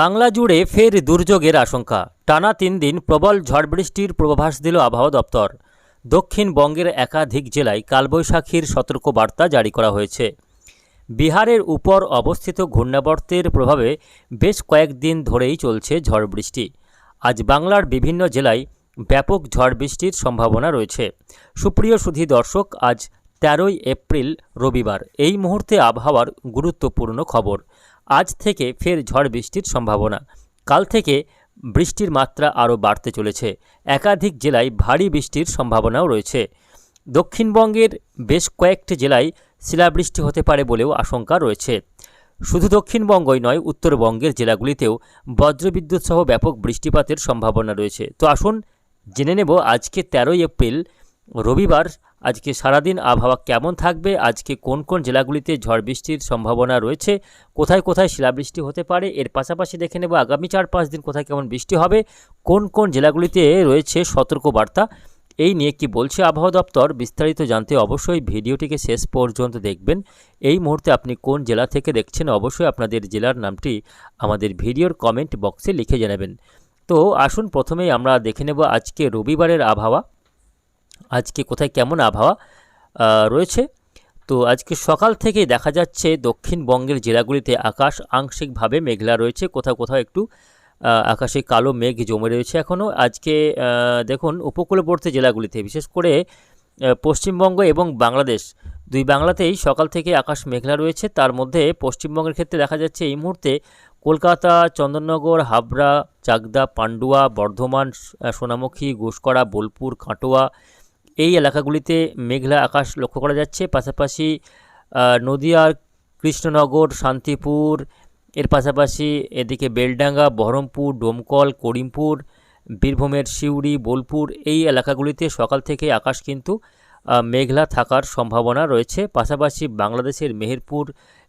বাংলা জুড়ে ফের দুর্যোগের আশঙ্কা। টানা তিন দিন প্রবল ঝড় বৃষ্টির পূর্বাভাস দিল আবহাওয়া দপ্তর। দক্ষিণবঙ্গের একাধিক জেলায় কালবৈশাখীর সতর্কবার্তা জারি করা হয়েছে। বিহারের উপর অবস্থিত ঘূর্ণাবর্তের প্রভাবে বেশ কয়েকদিন ধরেই চলছে ঝড় বৃষ্টি। আজ বাংলার বিভিন্ন জেলায় ব্যাপক ঝড় বৃষ্টির সম্ভাবনা রয়েছে। সুপ্রিয় সুধী দর্শক, আজ তেরোই এপ্রিল রবিবার। এই মুহূর্তে আবহাওয়ার গুরুত্বপূর্ণ খবর। আজ থেকে ফের ঝড় বৃষ্টির সম্ভাবনা। কাল থেকে বৃষ্টির মাত্রা আরও বাড়তে চলেছে। একাধিক জেলায় ভারী বৃষ্টির সম্ভাবনাও রয়েছে। দক্ষিণবঙ্গের বেশ কয়েকটি জেলায় শিলাবৃষ্টি হতে পারে বলেও আশঙ্কা রয়েছে। শুধু দক্ষিণবঙ্গই নয়, উত্তরবঙ্গের জেলাগুলিতেও বজ্রবিদ্যুৎ সহ ব্যাপক বৃষ্টিপাতের সম্ভাবনা রয়েছে। তো আসুন জেনে নেব আজকে তেরোই এপ্রিল রবিবার, আজকে সারাদিন আবহাওয়া কেমন থাকবে, আজকে কোন কোন জেলাগুলিতে ঝড় বৃষ্টির সম্ভাবনা রয়েছে, কোথায় কোথায় শিলাবৃষ্টি হতে পারে, এর পাশাপাশি দেখে নেব আগামী চার পাঁচ দিন কোথায় কেমন বৃষ্টি হবে, কোন কোন জেলাগুলিতে রয়েছে সতর্কবার্তা, এই নিয়ে কি বলছে আবহাওয়া দপ্তর, বিস্তারিত জানতে অবশ্যই ভিডিওটিকে শেষ পর্যন্ত দেখবেন, এই মুহূর্তে আপনি কোন জেলা থেকে দেখছেন অবশ্যই আপনাদের জেলার নামটি আমাদের ভিডিওর কমেন্ট বক্সে লিখে জানাবেন। তো আসুন প্রথমেই আমরা দেখে নেব আজকে রবিবারের আবহাওয়া। আজকে কোথায় কেমন আবহাওয়া রয়েছে। তো আজকে সকাল থেকেই দেখা যাচ্ছে দক্ষিণবঙ্গের জেলাগুলিতে আকাশ আংশিকভাবে মেঘলা রয়েছে, কোথাও কোথাও একটু আকাশে কালো মেঘ জমে রয়েছে এখনও আজকে দেখুন উপকূলবর্তী জেলাগুলিতে, বিশেষ করে পশ্চিমবঙ্গ এবং বাংলাদেশ, দুই বাংলাতেই সকাল থেকে আকাশ মেঘলা রয়েছে। তার মধ্যে পশ্চিমবঙ্গের ক্ষেত্রে দেখা যাচ্ছে এই মুহূর্তে কলকাতা, চন্দননগর, হাবড়া, চাকদা, পান্ডুয়া, বর্ধমান সোনামুখী ঘুষকরা বোলপুর, কাটোয়া এই এলাকাগুলিতে মেঘলা আকাশ লক্ষ্য করা যাচ্ছে। পাশাপাশি নদিয়ার কৃষ্ণনগর, শান্তিপুর, এর পাশাপাশি এদিকে বেলডাঙ্গা, বহরমপুর, ডোমকল, করিমপুর, বীরভূমের সিউড়ি, বোলপুর এই এলাকাগুলিতে সকাল থেকে আকাশ কিন্তু মেঘলা থাকার সম্ভাবনা রয়েছে। পাশাপাশি বাংলাদেশের মেহেরপুর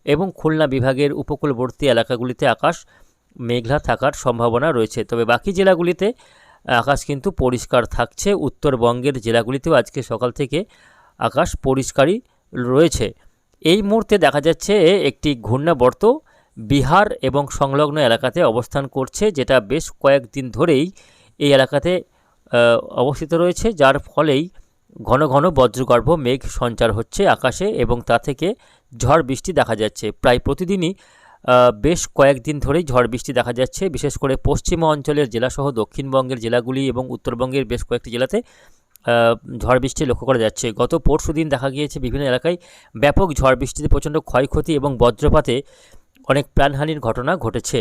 এবং খুলনা বিভাগের উপকূলবর্তী এলাকাগুলিতে আকাশ মেঘলা থাকার সম্ভাবনা রয়েছে। তবে বাকি জেলাগুলিতে আকাশ কিন্তু পরিষ্কার থাকছে। উত্তরবঙ্গের জেলাগুলিতেও আজকে সকাল থেকে আকাশ পরিষ্কারই রয়েছে। এই মুহূর্তে দেখা যাচ্ছে একটি ঘূর্ণাবর্ত বিহার এবং সংলগ্ন এলাকাতে অবস্থান করছে, যেটা বেশ কয়েকদিন ধরেই এই এলাকাতে অবস্থিত রয়েছে, যার ফলেই ঘন ঘন বজ্রগর্ভ মেঘ সঞ্চার হচ্ছে আকাশে এবং তা থেকে ঝড় বৃষ্টি দেখা যাচ্ছে। প্রায় প্রতিদিনই বেশ কয়েকদিন ধরেই ঝড় বৃষ্টি দেখা যাচ্ছে। বিশেষ করে পশ্চিমা অঞ্চলের জেলাসহ দক্ষিণবঙ্গের জেলাগুলি এবং উত্তরবঙ্গের বেশ কয়েকটি জেলাতে ঝড় বৃষ্টি লক্ষ্য করা যাচ্ছে। গত পরশু দিন দেখা গিয়েছে বিভিন্ন এলাকায় ব্যাপক ঝড় বৃষ্টিতে প্রচণ্ড ক্ষয়ক্ষতি এবং বজ্রপাতে অনেক প্রাণহানির ঘটনা ঘটেছে।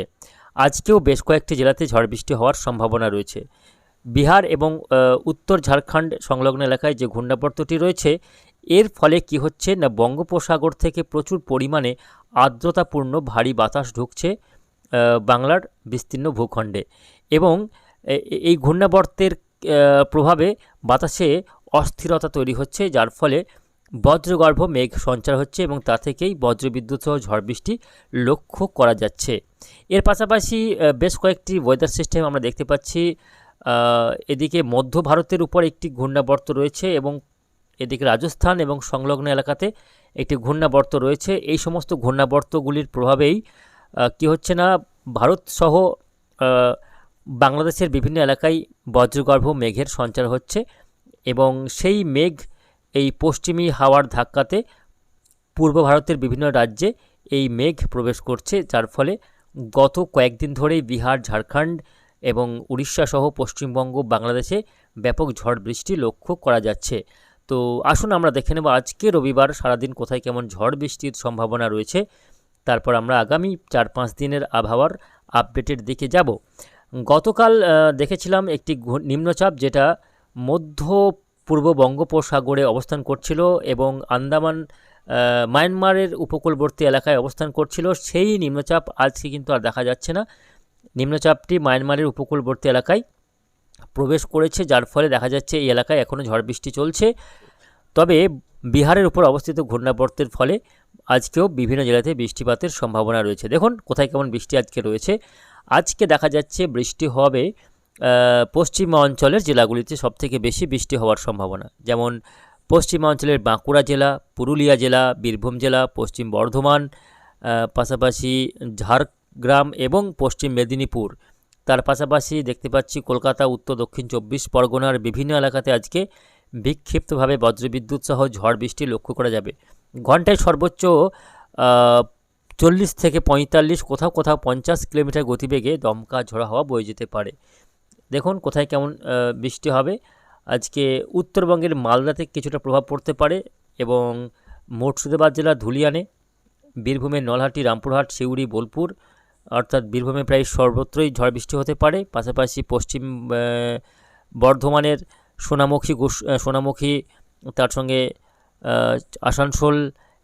আজকেও বেশ কয়েকটি জেলাতে ঝড় বৃষ্টি হওয়ার সম্ভাবনা রয়েছে। বিহার এবং উত্তর ঝাড়খণ্ড সংলগ্ন এলাকায় যে ঘূর্ণাবর্তটি রয়েছে এর ফলে কি হচ্ছে না বঙ্গোপসাগর থেকে প্রচুর পরিমাণে আর্দ্রতাপূর্ণ ভারী বাতাস ঢুকছে বাংলার বিস্তীর্ণ ভূখণ্ডে এবং এই ঘূর্ণাবর্তের প্রভাবে বাতাসে অস্থিরতা তৈরি হচ্ছে, যার ফলে বজ্রগর্ভ মেঘ সঞ্চার হচ্ছে এবং তা থেকেই বজ্রবিদ্যুৎ সহ ঝড় বৃষ্টি লক্ষ্য করা যাচ্ছে। এর পাশাপাশি বেশ কয়েকটি ওয়েদার সিস্টেম আমরা দেখতে পাচ্ছি এদিকে মধ্য ভারতের উপর একটি ঘূর্ণাবর্ত রয়েছে এবং এদিকে রাজস্থান এবং সংলগ্ন এলাকাতে একটি ঘূর্ণাবর্ত রয়েছে। এই সমস্ত ঘূর্ণাবর্তগুলির প্রভাবেই কি হচ্ছে না, ভারত সহ বাংলাদেশের বিভিন্ন এলাকায় বজ্রগর্ভ মেঘের সঞ্চার হচ্ছে এবং সেই মেঘ এই পশ্চিমী হাওয়ার ধাক্কাতে পূর্ব ভারতের বিভিন্ন রাজ্যে এই মেঘ প্রবেশ করছে, যার ফলে গত কয়েকদিন ধরেই বিহার, ঝাড়খণ্ড এবং উড়িষ্যা সহ পশ্চিমবঙ্গ, বাংলাদেশে ব্যাপক ঝড় বৃষ্টি লক্ষ্য করা যাচ্ছে। তো আসুন আমরা দেখে নেব আজকে রবিবার সারাদিন কোথায় কেমন ঝড় বৃষ্টির সম্ভাবনা রয়েছে। তারপর আমরা আগামী চার পাঁচ দিনের আবহাওয়ার আপডেটের দিকে যাব। গতকাল দেখেছিলাম একটি নিম্নচাপ যেটা মধ্য পূর্ব বঙ্গোপসাগরে অবস্থান করছিল এবং আন্দামান মায়ানমারের উপকূলবর্তী এলাকায় অবস্থান করছিল। সেই নিম্নচাপ আজকে কিন্তু আর দেখা যাচ্ছে না। নিম্নচাপটি মায়ানমারের উপকূলবর্তী এলাকায় প্রবেশ করেছে, যার ফলে দেখা যাচ্ছে এই এলাকায় এখনও ঝড় বৃষ্টি চলছে। তবে বিহারের উপর অবস্থিত ঘূর্ণাবর্তের ফলে আজকেও বিভিন্ন জেলাতে বৃষ্টিপাতের সম্ভাবনা রয়েছে। দেখুন, কোথায় কেমন বৃষ্টি আজকে রয়েছে। আজকে দেখা যাচ্ছে বৃষ্টি হবে পশ্চিমা অঞ্চলের জেলাগুলিতে সবথেকে বেশি বৃষ্টি হওয়ার সম্ভাবনা। যেমন, পশ্চিমা অঞ্চলের বাঁকুড়া জেলা, পুরুলিয়া জেলা, বীরভূম জেলা, পশ্চিম বর্ধমান পাশাপাশি ঝাড়গ্রাম এবং পশ্চিম মেদিনীপুর। তার পাশাপাশি দেখতে পাচ্ছি কলকাতা, উত্তর, দক্ষিণ চব্বিশ পরগনার বিভিন্ন এলাকাতে আজকে বিক্ষিপ্তভাবে বজ্রবিদ্যুৎ সহ ঝড় বৃষ্টি লক্ষ্য করা যাবে। ঘন্টায় সর্বোচ্চ চল্লিশ থেকে পঁয়তাল্লিশ, কোথাও কোথাও পঞ্চাশ কিলোমিটার গতিবেগে দমকা ঝোড়া হাওয়া বয়ে যেতে পারে। দেখুন কোথায় কেমন বৃষ্টি হবে। আজকে উত্তরবঙ্গের মালদাতে কিছুটা প্রভাব পড়তে পারে এবং মুর্শিদাবাদ জেলার ধুলিয়ানে, বীরভূমের নলহাটি, রামপুরহাট সিউড়ি বোলপুর অর্থাৎ বীরভূমে প্রায় সর্বত্রই ঝড় বৃষ্টি হতে পারে, পাশাপাশি পশ্চিম বর্ধমানের সোনামুখী সোনামুখী, তার সঙ্গে আসানসোল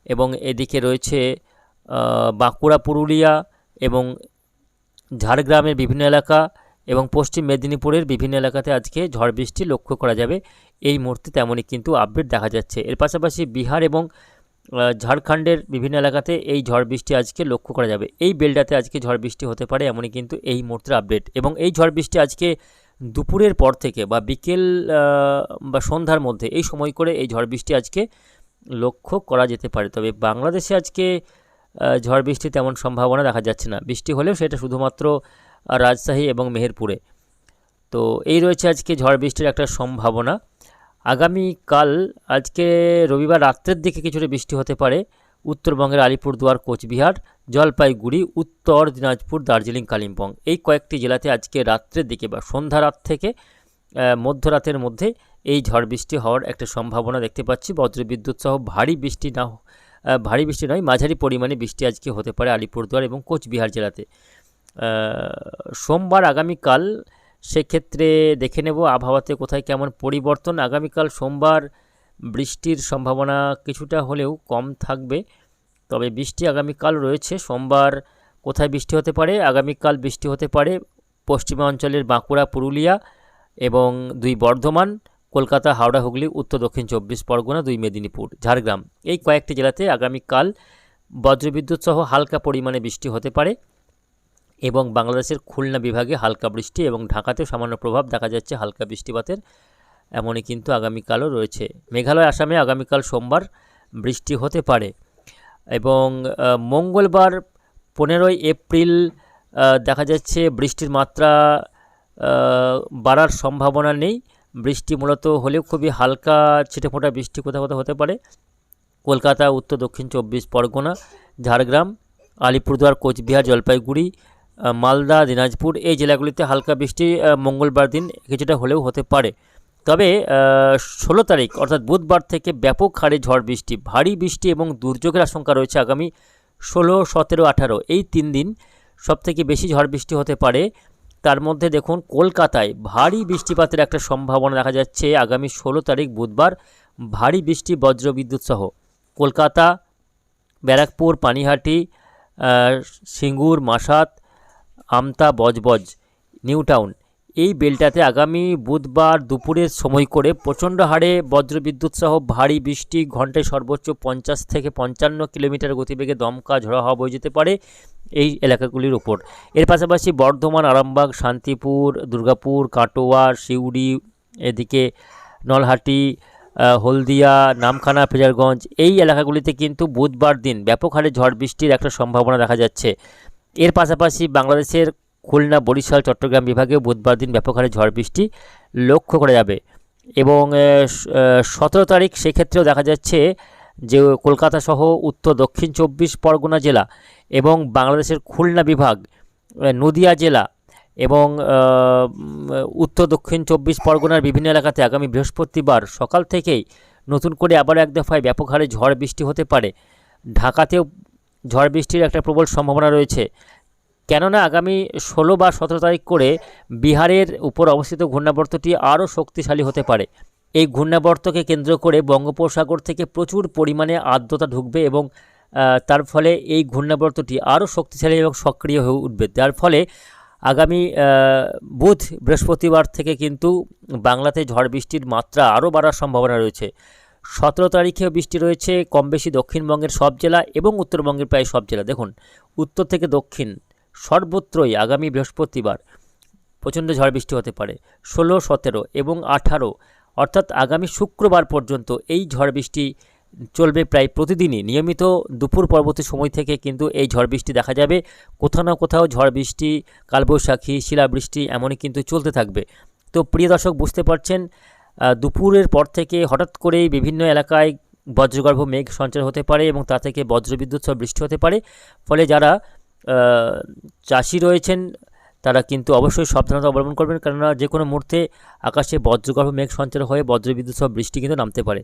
এবং এদিকে রয়েছে বাঁকুড়া, পুরুলিয়া এবং ঝাড়গ্রামের বিভিন্ন এলাকা এবং পশ্চিম মেদিনীপুরের বিভিন্ন এলাকাতে আজকে ঝড় বৃষ্টি লক্ষ্য করা যাবে। এই মুহূর্তে তেমনই কিন্তু আপডেট দেখা যাচ্ছে। এর পাশাপাশি বিহার এবং ঝাড়খণ্ডের বিভিন্ন এলাকাতে এই ঝড় বৃষ্টি আজকে লক্ষ্য করা যাবে। এই বেলটাতে আজকে ঝড় বৃষ্টি হতে পারে, এমনই কিন্তু এই মুহূর্তের আপডেট এবং এই ঝড় বৃষ্টি আজকে দুপুরের পর থেকে বা বিকেল বা সন্ধ্যার মধ্যে এই সময় করে এই ঝড় বৃষ্টি আজকে লক্ষ্য করা যেতে পারে। তবে বাংলাদেশে আজকে ঝড় বৃষ্টি তেমন সম্ভাবনা দেখা যাচ্ছে না। বৃষ্টি হলেও সেটা শুধুমাত্র রাজশাহী এবং মেহেরপুরে। তো এই রয়েছে আজকে ঝড় বৃষ্টির একটা সম্ভাবনা। আগামীকাল, আজকে রবিবার রাত্রের দিকে কিছুটা বৃষ্টি হতে পারে। উত্তরবঙ্গের আলিপুরদুয়ার, কোচবিহার, জলপাইগুড়ি, উত্তর দিনাজপুর, দার্জিলিং, কালিম্পং এই কয়েকটি জেলাতে আজকে রাত্রের দিকে বা সন্ধ্যা রাত থেকে মধ্যরাতের মধ্যে এই ঝড় বৃষ্টি হওয়ার একটা সম্ভাবনা দেখতে পাচ্ছি। বজ্রবিদ্যুৎ সহ ভারী বৃষ্টি না ভারী বৃষ্টি নয়, মাঝারি পরিমাণে বৃষ্টি আজকে হতে পারে আলিপুরদুয়ার এবং কোচবিহার জেলাতে। সোমবার আগামীকাল সেক্ষেত্রে দেখে নেব আবহাওয়াতে কোথায় কেমন পরিবর্তন। আগামীকাল সোমবার বৃষ্টির সম্ভাবনা কিছুটা হলেও কম থাকবে, তবে বৃষ্টি আগামীকাল রয়েছে। সোমবার কোথায় বৃষ্টি হতে পারে? আগামীকাল বৃষ্টি হতে পারে পশ্চিমাঞ্চলের বাঁকুড়া, পুরুলিয়া এবং দুই বর্ধমান, কলকাতা, হাওড়া, হুগলি, উত্তর, দক্ষিণ চব্বিশ পরগনা, দুই মেদিনীপুর, ঝাড়গ্রাম। এই কয়েকটি জেলাতে আগামীকাল বজ্রবিদ্যুৎ সহ হালকা পরিমাণে বৃষ্টি হতে পারে। এবং বাংলাদেশের খুলনা বিভাগে হালকা বৃষ্টি এবং ঢাকাতেও সামান্য প্রভাব দেখা যাচ্ছে হালকা বৃষ্টিপাতের। এমনই কিন্তু আগামীকালও রয়েছে। মেঘালয়, আসামে আগামীকাল সোমবার বৃষ্টি হতে পারে এবং মঙ্গলবার পনেরোই এপ্রিল দেখা যাচ্ছে বৃষ্টির মাত্রা বাড়ার সম্ভাবনা নেই। বৃষ্টি মূলত হলেও খুবই হালকা ছিটেফোঁটা বৃষ্টি কোথাও কোথাও হতে পারে। কলকাতা, উত্তর, দক্ষিণ চব্বিশ পরগনা, ঝাড়গ্রাম, আলিপুরদুয়ার, কোচবিহার, জলপাইগুড়ি মালদা, দিনাজপুর এই জেলাগুলিতে হালকা বৃষ্টি মঙ্গলবার দিন কিছুটা হলেও হতে পারে। তবে ষোলো তারিখ, অর্থাৎ বুধবার থেকে ব্যাপক হারে ঝড় বৃষ্টি, ভারী বৃষ্টি এবং দুর্যোগের আশঙ্কা রয়েছে আগামী ষোলো, সতেরো, আঠারো এই তিন দিন সবথেকে বেশি ঝড় বৃষ্টি হতে পারে। তার মধ্যে দেখুন, কলকাতায় ভারী বৃষ্টিপাতের একটা সম্ভাবনা দেখা যাচ্ছে আগামী ষোলো তারিখ বুধবার, ভারী বৃষ্টি, বজ্রবিদ্যুৎ সহ। কলকাতা, ব্যারাকপুর, পানিহাটি সিঙ্গুর মাসাত আমতা বজবজ নিউ টাউন এই বেলটাতে আগামী বুধবার দুপুরের সময় করে প্রচণ্ড হারে বজ্রবিদ্যুৎ সহ ভারী বৃষ্টি ঘন্টায় সর্বোচ্চ পঞ্চাশ থেকে পঞ্চান্ন কিলোমিটার গতিবেগে দমকা ঝোড়া হওয়া বয়ে যেতে পারে এই এলাকাগুলির উপর এর পাশাপাশি বর্ধমান, আরামবাগ, শান্তিপুর, দুর্গাপুর, কাটোয়া, সিউড়ি, এদিকে নলহাটি হলদিয়া, নামখানা, ফেজারগঞ্জ এই এলাকাগুলিতে কিন্তু বুধবার দিন ব্যাপক হারে ঝড় বৃষ্টির একটা সম্ভাবনা দেখা যাচ্ছে। এর পাশাপাশি বাংলাদেশের খুলনা, বরিশাল, চট্টগ্রাম বিভাগেও বুধবার দিন ব্যাপক হারে ঝড় বৃষ্টি লক্ষ্য করা যাবে। এবং সতেরো তারিখ সেক্ষেত্রেও দেখা যাচ্ছে যে কলকাতা সহ উত্তর, দক্ষিণ চব্বিশ পরগনা জেলা এবং বাংলাদেশের খুলনা বিভাগ নদিয়া জেলা এবং উত্তর, দক্ষিণ চব্বিশ পরগনার বিভিন্ন এলাকাতে আগামী বৃহস্পতিবার সকাল থেকেই নতুন করে আবার এক দফায় ব্যাপক হারে ঝড় বৃষ্টি হতে পারে। ঢাকাতেও ঝড় বৃষ্টির একটা প্রবল সম্ভাবনা রয়েছে। কেননা আগামী ষোলো বা সতেরো তারিখ করে বিহারের উপর অবস্থিত ঘূর্ণাবর্তটি আরও শক্তিশালী হতে পারে। এই ঘূর্ণাবর্তকে কেন্দ্র করে বঙ্গোপসাগর থেকে প্রচুর পরিমাণে আর্দ্রতা ঢুকবে এবং তার ফলে এই ঘূর্ণাবর্তটি আরও শক্তিশালী এবং সক্রিয় হয়ে উঠবে। যার ফলে আগামী বুধ বৃহস্পতিবার থেকে কিন্তু বাংলাতে ঝড় বৃষ্টির মাত্রা আরও বাড়ার সম্ভাবনা রয়েছে। সতেরো তারিখেও বৃষ্টি রয়েছে কম বেশি দক্ষিণবঙ্গের সব জেলা এবং উত্তরবঙ্গের প্রায় সব জেলা। দেখুন, উত্তর থেকে দক্ষিণ, সর্বত্রই আগামী বৃহস্পতিবার প্রচণ্ড ঝড় বৃষ্টি হতে পারে, ষোলো, সতেরো এবং আঠারো। অর্থাৎ আগামী শুক্রবার পর্যন্ত এই ঝড় বৃষ্টি চলবে প্রায় প্রতিদিনই। নিয়মিত দুপুর পরবর্তী সময় থেকে কিন্তু এই ঝড় বৃষ্টি দেখা যাবে। কোথাও না কোথাও ঝড় বৃষ্টি, কালবৈশাখী, শিলাবৃষ্টি এমনই কিন্তু চলতে থাকবে। তো প্রিয় দর্শক, বুঝতে পারছেন দুপুরের পর থেকে হঠাৎ করেই বিভিন্ন এলাকায় বজ্রগর্ভ মেঘ সঞ্চার হতে পারে এবং তা থেকে বজ্রবিদ্যুৎ সহ বৃষ্টি হতে পারে। ফলে যারা চাষি রয়েছেন, তারা কিন্তু অবশ্যই সাবধানতা অবলম্বন করবেন। কেননা যে কোনো মুহূর্তে আকাশে বজ্রগর্ভ মেঘ সঞ্চার হয়ে বজ্রবিদ্যুৎ সহ বৃষ্টি কিন্তু নামতে পারে।